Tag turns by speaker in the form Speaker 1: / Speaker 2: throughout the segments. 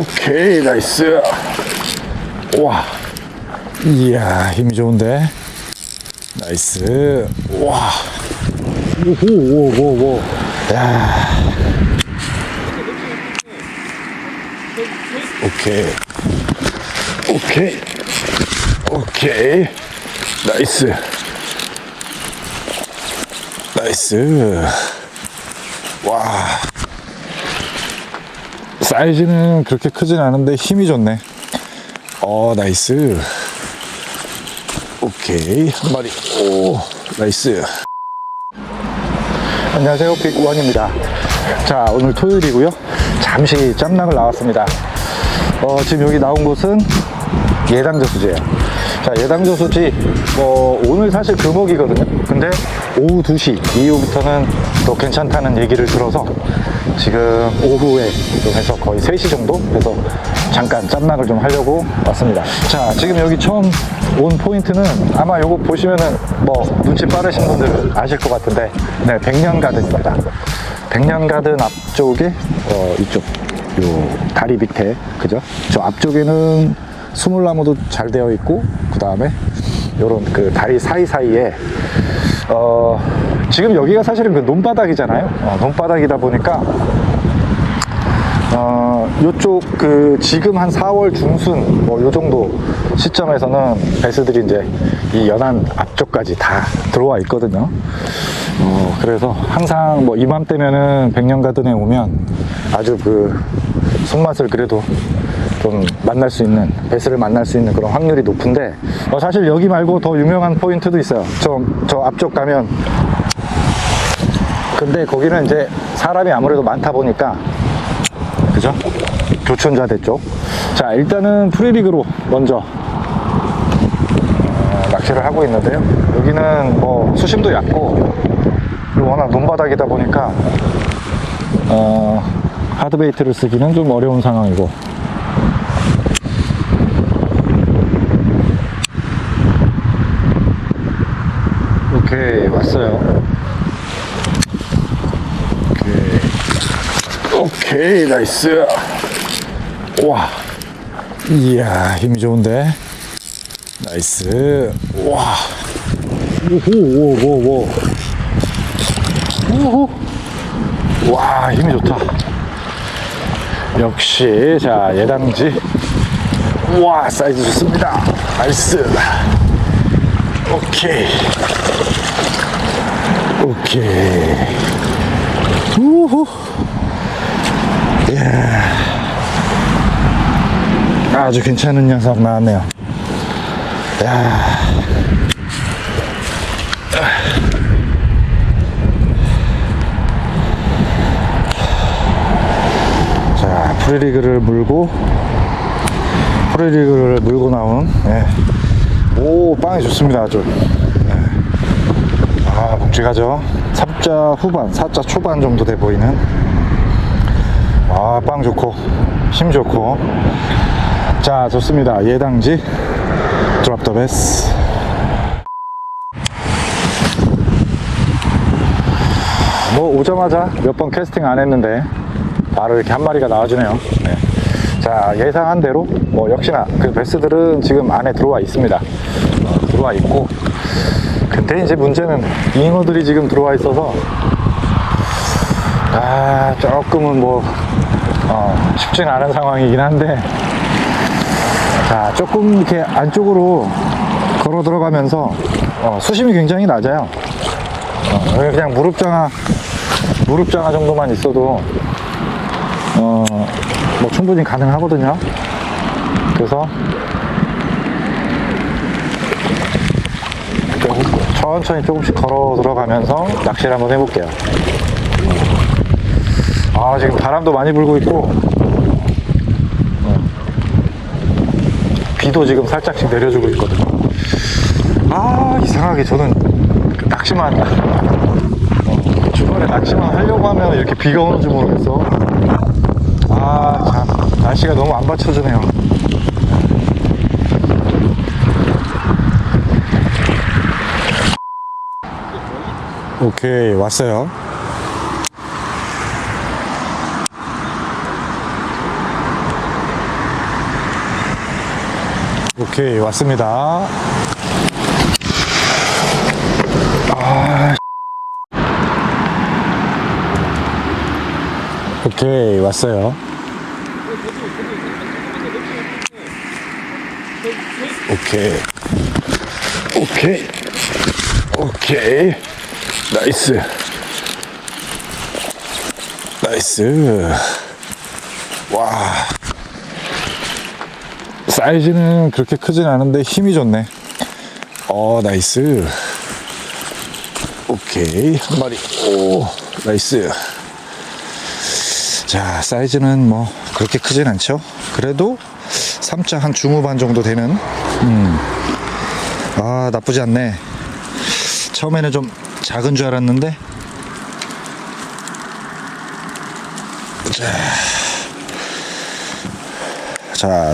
Speaker 1: 오케이, 나이스. 와. 이야, 힘이 좋은데. 나이스. 와. 오호, 오, 오, 오. 야. 오케이. 오케이. 오케이. 나이스. 나이스. 와. 사이즈는 그렇게 크진 않은데 힘이 좋네. 어, 나이스. 오케이. 한 마리. 오, 나이스. 안녕하세요. 빅원입니다. 자, 오늘 토요일이고요. 잠시 짬락을 나왔습니다. 어, 지금 여기 나온 곳은 예당저수지예요. 자, 예당저수지, 뭐, 오늘 사실 금옥이거든요. 근데 오후 2시 이후부터는 또 괜찮다는 얘기를 들어서 지금 오후에 좀 해서 거의 3시 정도 해서 잠깐 짬락을 좀 하려고 왔습니다. 자, 지금 여기 처음 온 포인트는 아마 요거 보시면은 뭐 눈치 빠르신 분들은 아실 것 같은데 네, 백년 가든입니다. 백년 가든 앞쪽에 어, 이쪽 요 다리 밑에 그죠? 저 앞쪽에는 수물나무도 잘 되어 있고 그 다음에 요런 그 다리 사이사이에 어 지금 여기가 사실은 그 논바닥이잖아요 어, 논바닥이다 보니까 어, 요쪽 그 지금 한 4월 중순 뭐 요 정도 시점에서는 배스들이 이제 이 연안 앞쪽까지 다 들어와 있거든요. 어, 그래서 항상 뭐 이맘때면은 백년가든에 오면 아주 그 손맛을 그래도 좀 만날 수 있는 배스를 만날 수 있는 그런 확률이 높은데 어, 사실 여기 말고 더 유명한 포인트도 있어요. 저, 저 앞쪽 가면 근데 거기는 이제 사람이 아무래도 많다 보니까 그죠? 교촌자대 쪽. 자, 일단은 프리리그로 먼저 어, 낚시를 하고 있는데요. 여기는 뭐 수심도 얕고 그리고 워낙 논바닥이다 보니까 어, 하드베이트를 쓰기는 좀 어려운 상황이고 오케이 왔어요. 오케이. 나이스. 와. 이야, 힘이 좋은데. 나이스. 와. 오호, 오, 오, 오. 오호. 와, 힘이 좋다. 역시, 자, 예당지. 와, 사이즈 좋습니다. 나이스. 오케이. 오케이. 우후. 아주 괜찮은 녀석 나왔네요. 야. 자, 프리리그를 물고, 프리리그를 물고 나온, 예. 오, 빵이 좋습니다, 아주. 예. 아, 묵직하죠? 3자 후반, 4자 초반 정도 돼 보이는. 아, 빵 좋고, 힘 좋고. 자, 좋습니다. 예당지. 드랍 더 베스. 뭐, 오자마자 몇 번 캐스팅 안 했는데, 바로 이렇게 한 마리가 나와주네요. 네. 자, 예상한 대로, 뭐, 역시나 그 베스들은 지금 안에 들어와 있습니다. 어, 들어와 있고. 근데 이제 문제는 잉어들이 지금 들어와 있어서, 아, 조금은 뭐, 어, 쉽진 않은 상황이긴 한데, 자, 조금 이렇게 안쪽으로 걸어 들어가면서, 어, 수심이 굉장히 낮아요. 어, 그냥 무릎장화, 무릎장화 정도만 있어도, 어, 뭐 충분히 가능하거든요. 그래서, 천천히 조금씩 걸어 들어가면서 낚시를 한번 해볼게요. 아, 지금 바람도 많이 불고 있고, 어, 비도 지금 살짝씩 내려주고 있거든요. 아, 이상하게 저는 그 낚시만, 어, 주말에 낚시만 하려고 하면 이렇게 비가 오는지 모르겠어. 아, 참, 날씨가 너무 안 받쳐주네요. 오케이, 왔어요. 오케이, 왔습니다. 아, 오케이, 왔어요. 오케이. 오케이. 오케이. 나이스. 나이스. 와. 사이즈는 그렇게 크진 않은데 힘이 좋네. 어, 나이스. 오케이. 한 마리. 오, 나이스. 자, 사이즈는 뭐 그렇게 크진 않죠. 그래도 3자 한 중후반 정도 되는 음. 아, 나쁘지 않네. 처음에는 좀 작은 줄 알았는데 자,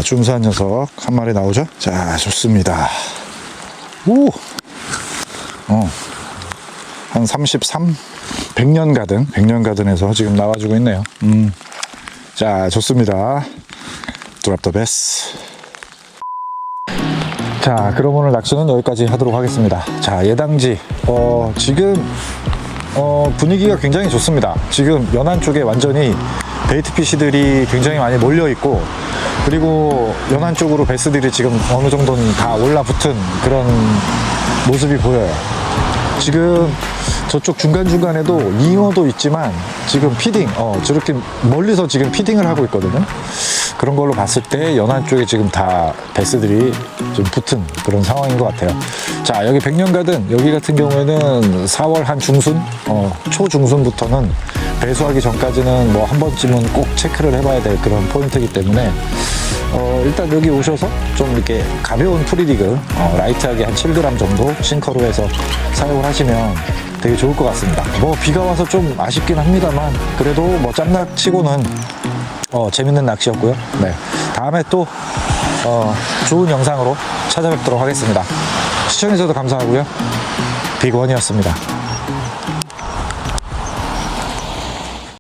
Speaker 1: 중수한 녀석 한 마리 나오죠? 자, 좋습니다. 오! 어. 한 33? 100년 가든, 100년 가든에서 지금 나와주고 있네요. 음. 자, 좋습니다. 드랍 더 베스. 자, 그럼 오늘 낚시는 여기까지 하도록 하겠습니다. 자, 예당지. 어, 지금, 어, 분위기가 굉장히 좋습니다. 지금 연안 쪽에 완전히 베이트 피시들이 굉장히 많이 몰려 있고, 그리고 연안 쪽으로 베스들이 지금 어느 정도는 다 올라붙은 그런 모습이 보여요. 지금 저쪽 중간중간에도 잉어도 있지만 지금 피딩, 어, 저렇게 멀리서 지금 피딩을 하고 있거든요. 그런 걸로 봤을 때 연안 쪽에 지금 다 베스들이 좀 붙은 그런 상황인 것 같아요. 자, 여기 백년가든 여기 같은 경우에는 4월 한 중순, 어, 초중순부터는 배수하기 전까지는 뭐 한 번쯤은 꼭 체크를 해봐야 될 그런 포인트이기 때문에 어, 일단 여기 오셔서 좀 이렇게 가벼운 프리디그, 어, 라이트하게 한 7g 정도 싱커로 해서 사용을 하시면 되게 좋을 것 같습니다. 뭐 비가 와서 좀 아쉽긴 합니다만 그래도 뭐 짬낚 치고는 어, 재밌는 낚시였고요. 네. 다음에 또 어, 좋은 영상으로 찾아뵙도록 하겠습니다. 시청해주셔서 감사하고요. 빅원이었습니다.